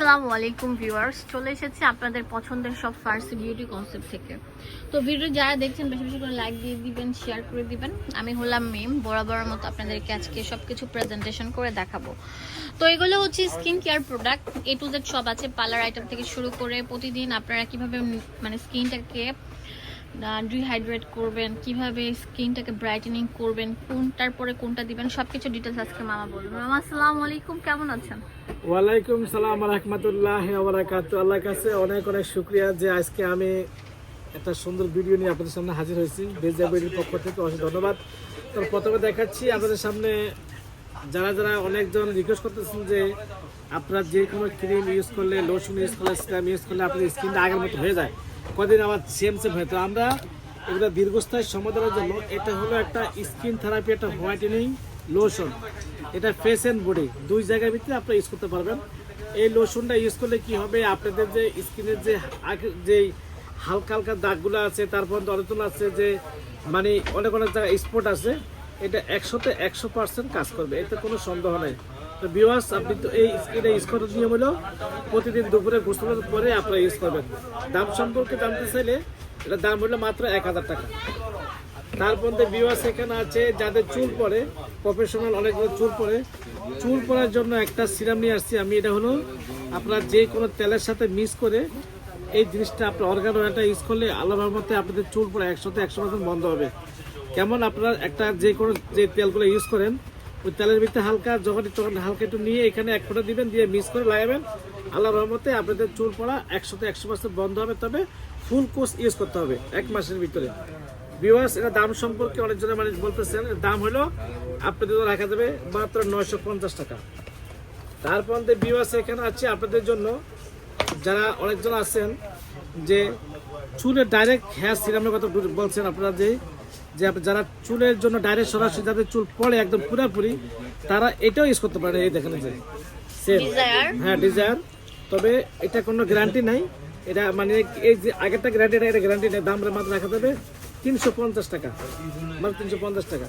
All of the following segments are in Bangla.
আসসালামু আলাইকুম ভিউয়ার্স। চলে এসেছি আপনাদের পছন্দের সব ফার্স্ট বিউটি কনসেপ্ট থেকে। তো ভিডিও যারা দেখছেন, বেশি বেশি করে লাইক দিয়ে দিবেন শেয়ার করে দিবেন। আমি হলাম মেম বরাবরের মতো আপনাদেরকে আজকে সব কিছু প্রেজেন্টেশন করে দেখাবো। তো এগুলো হচ্ছে skin care product A to Z সব আছে পার্লার আইটেম থেকে শুরু করে প্রতিদিন আপনারা কীভাবে মানে স্কিনটাকে ডিহাইড্রেট করবেন, কীভাবে স্কিনটাকে ব্রাইটেনিং করবেন কোনটার পরে কোনটা দিবেন, সবকিছু ডিটেলস আজকে মামা বলবেন মামা, আসসালামু আলাইকুম, কেমন আছেন? ওয়ালাইকুম সালাম রহমতুল্লাহ বারাকাতু আল্লাহর কাছে অনেক অনেক শুক্রিয়া যে আজকে আমি একটা সুন্দর ভিডিও নিয়ে আপনাদের সামনে হাজির হয়েছি। বেজা পক্ষ থেকে অনেক ধন্যবাদ। তো প্রথমে দেখাচ্ছি আপনাদের সামনে যারা যারা অনেকজন রিকোয়েস্ট করতেছেন যে আপনার যে কোনো ক্রিম ইউজ করলে লোশন ইউজ করলে স্ক্রাম ইউজ করলে আপনার স্কিনটা আগের মতো হয়ে যায়। কদিন আবার সেম সেম হয়। তো আমরা এগুলো দীর্ঘস্থায়ী সমাধানের জন্য এটা হলো একটা স্কিন থেরাপি একটা হোয়াইটেনিং লোশন এটা ফেস অ্যান্ড বডি দুই জায়গার ভিতরে আপনি ইউজ করতে পারবেন। এই লোশনটা ইউজ করলে কি হবে? আপনাদের যে স্কিনের যে যে হালকা হালকা দাগগুলো আছে, তারপর অনেকজন আছে, যে মানে অনেক অনেক জায়গায় স্পট আছে, এটা একশোতে একশো পার্সেন্ট কাজ করবে। এতে কোনো সন্দেহ নেই। বিওয়াস আপনি তো এই এটা ইউজ করার নিয়ম হলো, প্রতিদিন দুপুরে গোসলের পরে আপনারা ইউজ করবেন। দাম সম্পর্কে জানতে চাইলে এটার দাম হলো মাত্র এক হাজার টাকা। তার মধ্যে বিওয়াস এখানে আছে, যাদের চুল পড়ে প্রফেশনাল অনেকগুলো চুল পড়ে। চুল পড়ার জন্য একটা সিরাম নিয়ে আসছি আমি, এটা হলো আপনার যে কোনো তেলের সাথে মিক্স করে এই জিনিসটা আপনার অর্গান অয়েলটা ইউজ করলে আল্লাহর মধ্যে আপনাদের চুল পড়া একশোতে একশো পার্সেন্ট বন্ধ হবে। কেমন আপনার একটা যে কোনো যে তেলগুলো ইউজ করেন ওই তেলের ভিতরে হালকা যখন তখন হালকা একটু নিয়ে এখানে এক ফোঁটা দিবেন, দিয়ে মিক্স করে লাগাবেন। আল্লাহর রহমতে আপনাদের চুল পড়া একশোতে একশো পার্সেন্ট বন্ধ হবে, তবে ফুল কোর্স ইউজ করতে হবে এক মাসের ভিতরে। ভিউয়ার্স এটা দাম সম্পর্কে অনেকজনের মানে বলতেছেন দাম হলো আপনাদের রাখা যাবে মাত্র নয়শো পঞ্চাশ টাকা। তারপর ভিউয়ার্স এখানে আছে আপনাদের জন্য, যারা অনেকজন আছেন, যে চুলের ডাইরেক্ট হেয়ার সিরামের কথা বলছেন আপনারা যে যে যারা চুলের জন্য ডাইরেক্ট সরাসরি যাদের চুল পড়ে একদম পুরোপুরি তারা এটাও ইউজ করতে পারে এই দেখেন যে হ্যাঁ ডিজায়ার তবে এটা কোনো গ্যারান্টি নাই। এটা মানে এই যে আগেরটা গ্যারান্টি নেই এটা গ্যারান্টি নেই। দাম মাত্র রাখা যাবে তিনশো পঞ্চাশ টাকা। মানে তিনশো পঞ্চাশ টাকা।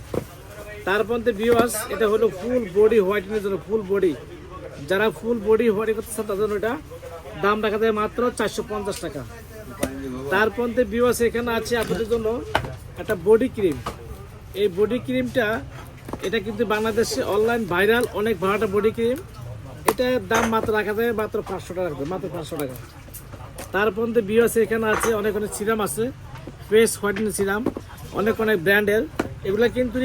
তারপর ভিউয়ার্স এটা হলো ফুল বডি হোয়াইটেনের জন্য ফুল বডি যারা ফুল বডি হোয়াইট করতে চান তাদের জন্য এটা দাম রাখা যায় মাত্র চারশো পঞ্চাশ টাকা। তারপর ভিউয়ার্স এখানে আছে আপনাদের জন্য একটা বডি ক্রিম এই বডি ক্রিমটা এটা কিন্তু বাংলাদেশে অনলাইন ভাইরাল অনেক ভাড়াটা বডি ক্রিম এটার দাম মাত্র রাখা যায় মাত্র পাঁচশো টাকা রাখবে মাত্র পাঁচশো টাকা। তারপর বিওস এখানে আছে অনেক অনেক সিরাম আছে ফেস হোয়াইটেন সিরাম অনেক অনেক ব্র্যান্ডের। এগুলো কিন্তু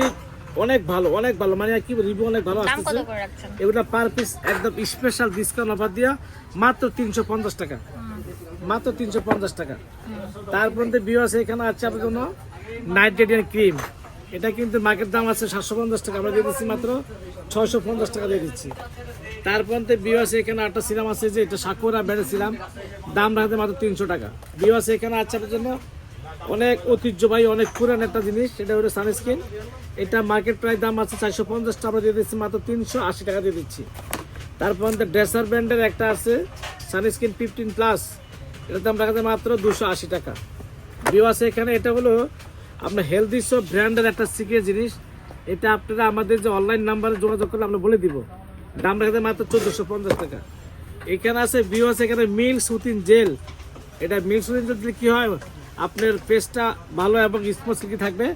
অনেক ভালো অনেক ভালো। মানে কি রিভিউ অনেক ভালো আসতেছে। এগুলো পার পিস একদম স্পেশাল ডিসকাউন্ট অফার দিয়া মাত্র তিনশো পঞ্চাশ টাকা। মাত্র তিনশো পঞ্চাশ টাকা। তারপর বিওয়াস এখানে আছে আপনার জন্য নাইট রেডিয়ান ক্রিম এটা কিন্তু মার্কেট দাম আছে সাতশো পঞ্চাশ টাকা। আমরা দিয়ে দিচ্ছি মাত্র ছয়শো পঞ্চাশ টাকা দিয়ে দিচ্ছি। তারপর বিওয়াস এখানে একটা সিরাম আছে যে এটা সাকুরা ব্যাডের সিরাম দাম রাখতে মাত্র তিনশো টাকা। বিওয়াস এখানে আপনার জন্য অনেক ঐতিহ্যবাহী, অনেক পুরান একটা জিনিস। সেটা হলো সানস্ক্রিন এটা মার্কেট প্রায় দাম আছে চারশো পঞ্চাশ টাকা। দিয়ে দিচ্ছি মাত্র তিনশো আশি টাকা দিয়ে দিচ্ছি। তারপর ড্রেসার ব্র্যান্ডের একটা আছে সানস্ক্রিন ফিফটিন প্লাস এটার দাম রাখা যায় মাত্র দুশো আশি টাকা। বিওয়াস এখানে এটা হলো আপনার হেলদি সব ব্র্যান্ডের একটা সিক্রেট জিনিস। এটা আপনারা আমাদের যে অনলাইন নাম্বারে যোগাযোগ করলে আমরা বলে দিব। দাম রাখা যায় মাত্র চোদ্দোশো পঞ্চাশ টাকা। এখানে আছে বিওয়াস এখানে মিল সুতিন জেল এটা মিল সুতিন জেল কি হয়? আপনার পেস্টটা ভালো এবং স্পোর্টস কি থাকবে।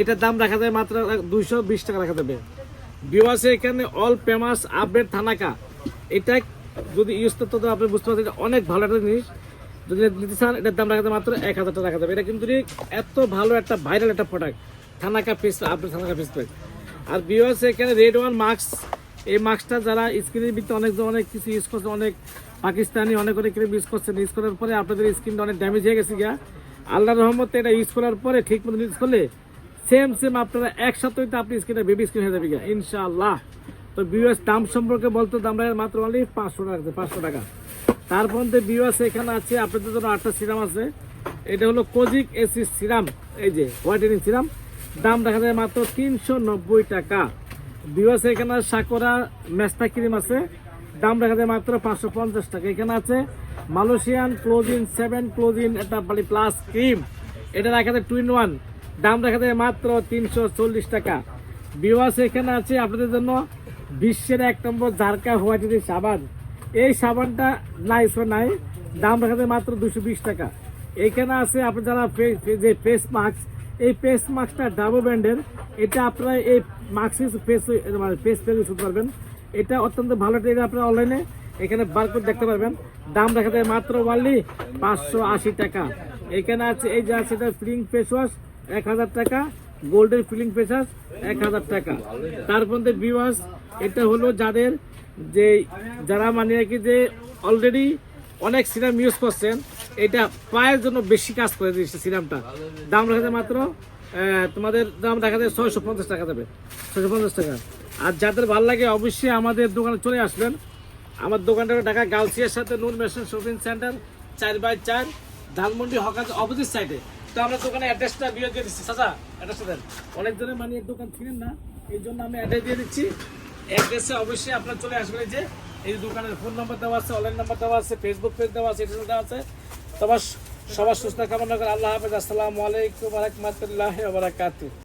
এটার দাম রাখা যায় মাত্র দুইশো বিশ টাকা রাখা যাবে। বিওয়াসে এখানে অল ফেমাস আপডেট থানাকা। এটা যদি ইউজ করতে আপনি বুঝতে পারছেন, এটা অনেক ভালো একটা জিনিস। যদি নিতে চান, এটার দাম রাখা মাত্র এক হাজার টাকা যাবে। এটা কিন্তু এত ভালো একটা ভাইরাল একটা product thanaka face update thanaka face pack আর বিওয়াস এখানে রেড ওয়ান মাস্ক এই মাস্কটা যারা স্ক্রিনের ভিতরে অনেক অনেক কিছু ইউজ করছে, অনেক পাকিস্তানি অনেক অনেক ক্রিম ইউজ করছেন ইউজ করার পরে আপনাদের স্কিনটা অনেক ড্যামেজ হয়ে গেছে গিয়া। আল্লাহ রহমতে এটা ইউজ করার পরে ঠিক মতো ইউজ করলে সেম সেম আপনারা এক সপ্তাহে আপনি স্কিনটা বেবি স্কিন হয়ে যাবে গিয়া, ইনশাআল্লাহ। তো বিওএস দাম সম্পর্কে বলতে, দাম মাত্র অনলি পাঁচশো টাকা পাঁচশো টাকা। তারপর বিওয়াস এখানে আছে, আপনাদের জন্য আটটা সিরাম আছে। এটা হলো কোজিক এসি সিরাম, এই যে হোয়াইটেনিং সিরাম। দাম দেখা যায় মাত্র তিনশো নব্বই টাকা। বিওয়াস এখানে সাকোরা মেস্তা ক্রিম আছে। দাম রাখা যায় মাত্র পাঁচশো পঞ্চাশ টাকা। এখানে আছে মালয়েশিয়ান ক্লোজিন সেভেন ক্লোজিন একটা মানে প্লাস ক্রিম। এটা রাখা যায় টু ইন ওয়ান। দাম রাখা যায় মাত্র তিনশো চল্লিশ টাকা। বিওয়াস এখানে আছে আপনাদের জন্য বিশ্বের এক নম্বর জারকা হোয়াইটের সাবান। এই সাবানটা নাই সো নাই। দাম রাখা যায় মাত্র দুশো বিশ টাকা। এইখানে আছে, আপনি যারা যে ফেস মাস্ক এই ফেস মাস্কটা ডাবল ব্র্যান্ডের এটা আপনারা এই মাস্ক ফেস মানে ফেস ফেস ইউজ পারবেন। এটা অত্যন্ত ভালো এটা আপনারা অনলাইনে এখানে বারকোড দেখতে পারবেন। দাম দেখা যায় মাত্র ওয়ানলি পাঁচশো আশি টাকা। এখানে আছে, এই যে আছে, এটা ফিলিং ফেস ওয়াশ এক হাজার টাকা। গোল্ডের ফিলিং ফেস এক হাজার টাকা। তার মধ্যে বিওয়াস এটা হলো যাদের যে, যারা মানে কি যে অলরেডি অনেক সিরাম ইউজ করছেন, এটা পায়ের জন্য বেশি কাজ করে দিচ্ছে সিরামটা। দাম রাখা যায় মাত্র তোমাদের দাম দেখা যায় ছয়শো পঞ্চাশ টাকা দেবে ছয়শো পঞ্চাশ টাকা। আর যাদের ভালো লাগে অবশ্যই আমাদের দোকানে চলে আসবেন। আমার দোকানটা ঢাকা গাউসিয়ার সাথে নূর মেশিন শপিং সেন্টার, চার বাই চার, ধানমন্ডি হকার অপোজিট সাইডে তো আমরা দোকানে অ্যাড্রেসটা দিয়ে দিয়ে দিচ্ছি। চাচা অ্যাড্রেসটা দেন। অনেক জনের মানে দোকান ছিলেন না, এই জন্য আমি অ্যাড্রেস দিয়ে দিচ্ছি। অ্যাড্রেসে অবশ্যই আপনার চলে আসবেন যে, এই দোকানের ফোন নাম্বার দেওয়া আছে অনলাইন নাম্বার দেওয়া আছে ফেসবুক পেজ দেওয়া আছে এটা দেওয়া আছে। তোমার সবার সুস্থ কামনা করে আল্লাহ হাফেজ। আসসালামু আলাইকুম রহমতুল্লাহ বারাকাতুহ।